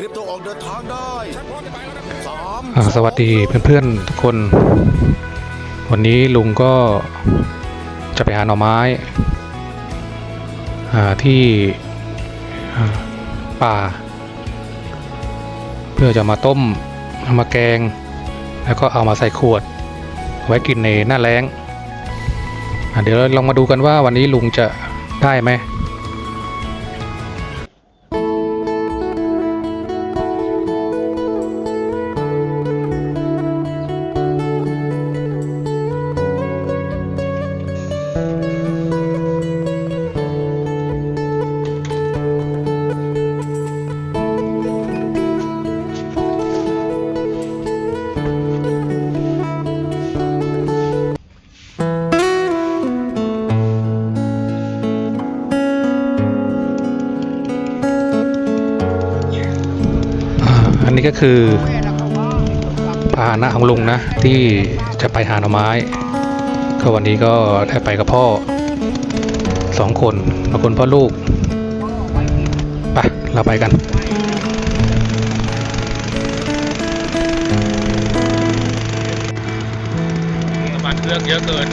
เตรียมตัวออกเดินทางได้สามอ่าสวัสดีเพื่อนๆทุกคน วันนี้ลุงก็จะไปหาหน่อไม้อ่าที่อ่าป่า เพื่อจะมาต้มเอามาแกง แล้วก็เอามาใส่ขวด ไว้กินในหน้าแล้งอะเดี๋ยวเราลองมาดูกันว่าวันนี้ลุงจะได้ไหม อันนี้ก็คือพาหนะของลุงนะ ที่จะไปหาหน่อไม้ ก็วันนี้ก็ได้ไปกับพ่อสองคนบางคนพ่อลูกไปเราไปกันมันเครื่องเยอะเกิน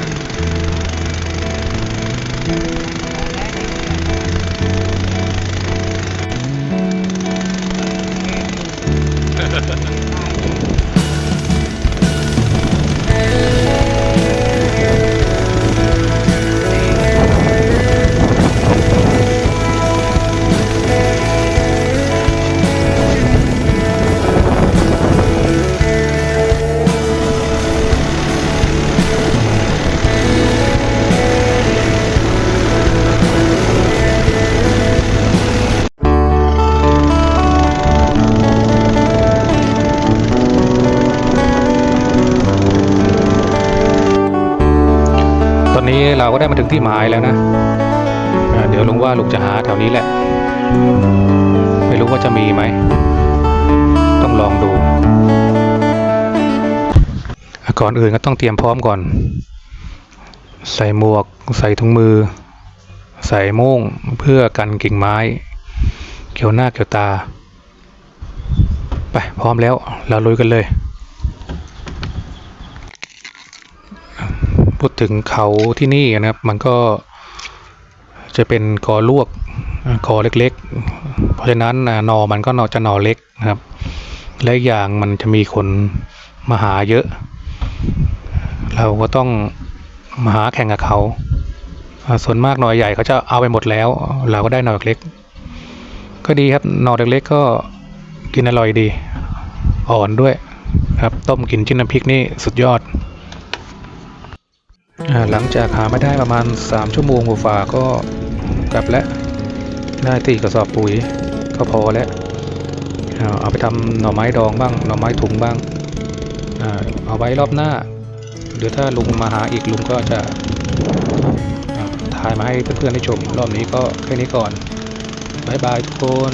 นี้เราก็ได้มาถึงที่หมายแล้วนะ เดี๋ยวลุงว่าลุงจะหาแถวนี้แหละ ไม่รู้ว่าจะมีไหม ต้องลองดู ก่อนอื่นก็ต้องเตรียมพร้อมก่อน ใส่หมวก ใส่ถุงมือ ใส่โม่งเพื่อกันกิ่งไม้ เกี่ยวหน้าเกี่ยวตา ไปพร้อมแล้ว เราลุยกันเลย พูดถึงเขาที่นี่นะครับ มันก็จะเป็นกอลวกกอเล็กๆ เพราะฉะนั้นนอมันก็นอจะนอเล็กนะครับ และอย่างมันจะมีคนมาหาเยอะ เราก็ต้องมาหาแข่งกับเขาส่วนมากหน่อใหญ่เขาจะเอาไปหมดแล้ว เราก็ได้หน่อเล็ก ก็ดีครับหน่อเล็กๆก็กินอร่อยดี อ่อนด้วยครับต้มกินจิ้มน้ำพริกนี่สุดยอด หลังจากหาไม่ได้ประมาณ 3 ชั่วโมงกว่าก็กลับแล้วได้ตีกระสอบปุ๋ยก็พอแล้วเอาไปทำหน่อไม้ดองบ้างหน่อไม้ถุงบ้างเอาไว้รอบหน้าเดี๋ยวถ้าลุงมาหาอีกลุงก็จะถ่ายมาให้เพื่อนๆได้ชม รอบนี้ก็แค่นี้ก่อนบายบายทุกคน